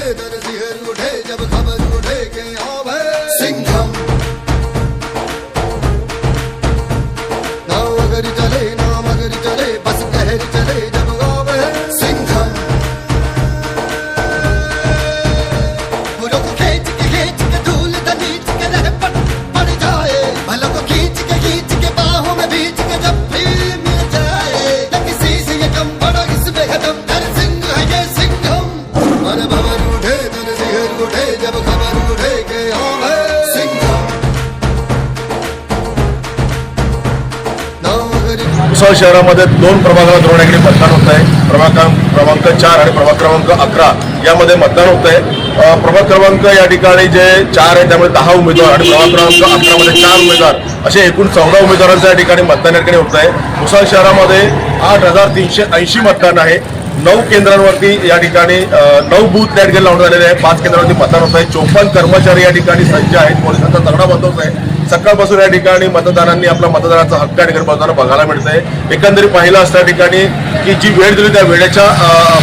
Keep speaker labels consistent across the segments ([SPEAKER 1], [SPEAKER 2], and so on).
[SPEAKER 1] Hey, जब खबर
[SPEAKER 2] शहरामध्ये दोन प्रभागाला जोडण्याकडे मतदान होत आहे. प्रभाग क्रमांक चार आणि प्रभाग क्रमांक अकरा यामध्ये मतदान होत आहे. प्रभाग क्रमांक या ठिकाणी जे चार आहे त्यामध्ये दहा उमेदवार आणि प्रभाग क्रमांक अकरामध्ये चार उमेदवार. असे एकूण चौदा उमेदवारांचं या ठिकाणी मतदान या ठिकाणी होत आहे. पुसळ शहरामध्ये आठ हजार तीनशे ऐंशी मतदान आहे. नऊ केंद्रांवरती या ठिकाणी नऊ बूथ त्या ठिकाणी लावण्यात आलेले आहे पाच केंद्रावरती मतदान होत आहे. चोपन्न कर्मचारी या ठिकाणी सज्ज आहेत. पोलिसांचा तगडा बंदोबस्त आहे. सकाळपासून या ठिकाणी मतदारांनी आपला मतदानाचा हक्क या ठिकाणी बजावताना बघायला मिळतंय. एकंदरीत पाहिलं असतं या ठिकाणी की जी वेळ दिली त्या वेळेच्या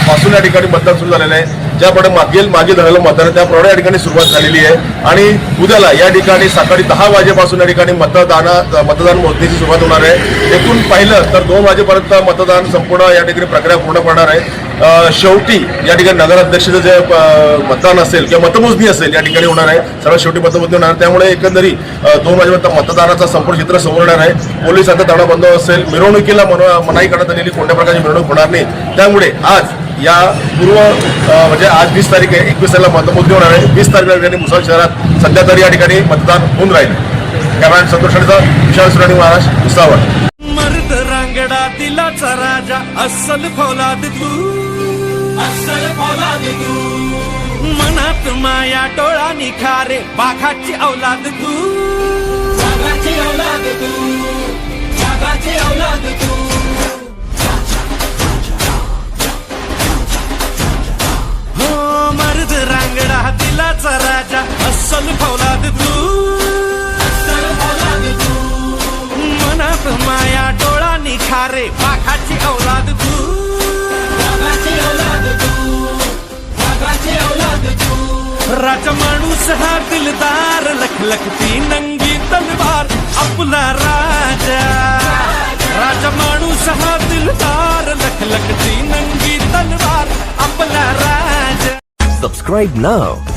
[SPEAKER 2] पासून या ठिकाणी मतदान सुरू झालेलं आहे. ज्याप्रमाणे मागील मागे झालेलं मतदान त्याप्रमाणे या ठिकाणी सुरुवात झालेली आहे. आणि उद्याला या ठिकाणी सकाळी दहा वाजेपासून या ठिकाणी मतदाना मतदान मोजणीची सुरुवात होणार आहे. एकूण पाहिलं तर दोन वाजेपर्यंत मतदान संपूर्ण या ठिकाणी प्रक्रिया पूर्ण पडणार आहे. शेवटी या ठिकाणी नगराध्यक्षाचं जे मतदान असेल किंवा मतमोजणी असेल या ठिकाणी होणार आहे. सर्वात शेवटी मतमोजणी होणार आहे. त्यामुळे एकंदरीत दोन वाजेपर्यंत मतदानाचा संपूर्ण चित्र समोर येणार आहे. पोलिसांचा तडा बंद असेल. मिरवणुकीला मनो- मनाई करण्यात आलेली कोणत्या प्रकारची मिरवणूक होणार नाही. त्यामुळे आज या पूर्व म्हणजे आज वीस तारीख आहे एकवीस तारखेला मतमोजणी होणार आहे. वीस तारखेला या ठिकाणी मुसळ शहरात सध्या तरी या ठिकाणी मतदान होऊन राहील. कॅमेरा संतोष विशाल सुराणी महाराज भुसावळ.
[SPEAKER 3] मर्द रांगडा दिलाचा राजा अस्सल फौलाद तू. अस्सल फौलाद तू. मनात माया डोळा निखारे बाघाची औलाद तू. बाघाची औलाद तू. बाघाची औलाद तू. फौलाचा राजा अस्सल फौलाद तू. मनात माया डोळा निखारे पाखाची औलाद तू. राजा माणूस हा दिलदार लख लखती नंगी तलवार आपला राजा. राजा माणूस हा दिलदार लख लखती नंगी तलवार आपला राजा.
[SPEAKER 4] Subscribe now.